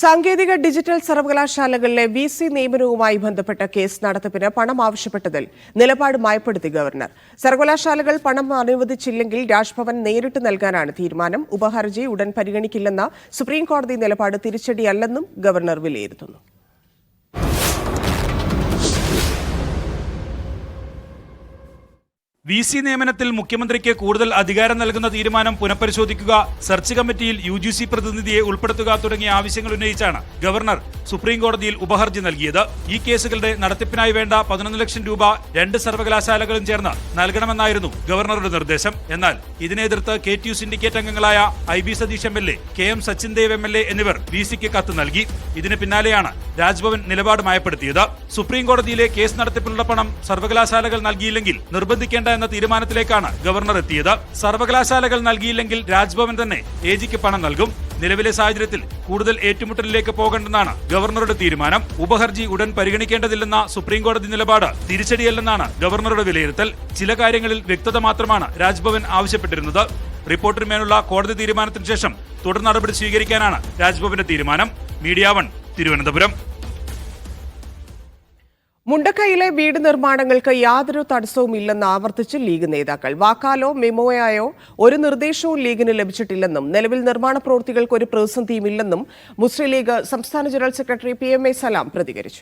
സാങ്കേതിക ഡിജിറ്റൽ സർവകലാശാലകളിലെ V C നിയമനവുമായി ബന്ധപ്പെട്ട കേസ് നടത്തിപ്പിന് പണം ആവശ്യപ്പെട്ടതിൽ നിലപാട് മയപ്പെടുത്തി ഗവർണർ. സർവകലാശാലകൾ പണം അനുവദിച്ചില്ലെങ്കിൽ രാജ്ഭവൻ നേരിട്ട് നൽകാനാണ് തീരുമാനം. ഉപഹർജി ഉടൻ പരിഗണിക്കില്ലെന്ന സുപ്രീംകോടതി നിലപാട് തിരിച്ചടിയല്ലെന്നും ഗവർണർ വിലയിരുത്തുന്നു. വി സി നിയമനത്തിൽ മുഖ്യമന്ത്രിക്ക് കൂടുതൽ അധികാരം നൽകുന്ന തീരുമാനം പുനഃപരിശോധിക്കുക സെർച്ച് കമ്മിറ്റിയിൽ യു ജി സി പ്രതിനിധിയെ ഉൾപ്പെടുത്തുക തുടങ്ങിയ ആവശ്യങ്ങൾ ഉന്നയിച്ചാണ് ഗവർണർ സുപ്രീം കോടതിയിൽ ഉപഹർജി നൽകിയത്. ഈ കേസുകളുടെ നടത്തിപ്പിനായി വേണ്ട പതിനൊന്ന് ലക്ഷം രൂപ രണ്ട് സർവകലാശാലകളും ചേർന്ന് നൽകണമെന്നായിരുന്നു ഗവർണറുടെ നിർദ്ദേശം. എന്നാൽ ഇതിനെ എതിർത്ത് കെ ടി യു സിൻഡിക്കേറ്റ് അംഗങ്ങളായ I B Satheesh M L A K M Sachin Dev M L A എന്നിവർ വി സിക്ക് കത്ത് നൽകി. ഇതിന് പിന്നാലെയാണ് രാജ്ഭവൻ നിലപാട് മയപ്പെടുത്തിയത് സുപ്രീം കോടതിയിലെ കേസ് നടത്തിപ്പിനുള്ള പണം സർവകലാശാലകൾ നൽകിയില്ലെങ്കിൽ നിർബന്ധിക്കേണ്ട എന്ന തീരുമാനത്തിലേക്കാണ് ഗവർണർ എത്തിയത്. സർവകലാശാലകൾ നൽകിയില്ലെങ്കിൽ രാജ്ഭവൻ തന്നെ എ ജിക്ക് പണം നൽകും. നിലവിലെ സാഹചര്യത്തിൽ കൂടുതൽ ഏറ്റുമുട്ടലിലേക്ക് പോകണ്ടെന്നാണ് ഗവർണറുടെ തീരുമാനം. ഉപഹർജി ഉടൻ പരിഗണിക്കേണ്ടതില്ലെന്ന സുപ്രീംകോടതി നിലപാട് തിരിച്ചടിയല്ലെന്നാണ് ഗവർണറുടെ വിലയിരുത്തൽ. ചില കാര്യങ്ങളിൽ വ്യക്തത മാത്രമാണ് രാജ്ഭവൻ ആവശ്യപ്പെട്ടിരുന്നത്. റിപ്പോർട്ടിന്മേലുള്ള കോടതി തീരുമാനത്തിന് ശേഷം തുടർ നടപടി സ്വീകരിക്കാനാണ് രാജ്ഭവന്റെ തീരുമാനം. Media one Thiruvananthapuram. മുണ്ടക്കൈയിലെ വീട് നിർമ്മാണങ്ങൾക്ക് യാതൊരു തടസ്സവും ഇല്ലെന്ന് ആവർത്തിച്ച് ലീഗ് നേതാക്കൾ. വാക്കാലോ മെമോയായോ ഒരു നിർദ്ദേശവും ലീഗിന് ലഭിച്ചിട്ടില്ലെന്നും നിലവിൽ നിർമ്മാണ പ്രവൃത്തികൾക്ക് ഒരു പ്രതിസന്ധിയും ഇല്ലെന്നും മുസ്ലിം ലീഗ് സംസ്ഥാന general secretary P M A Salam പ്രതികരിച്ചു.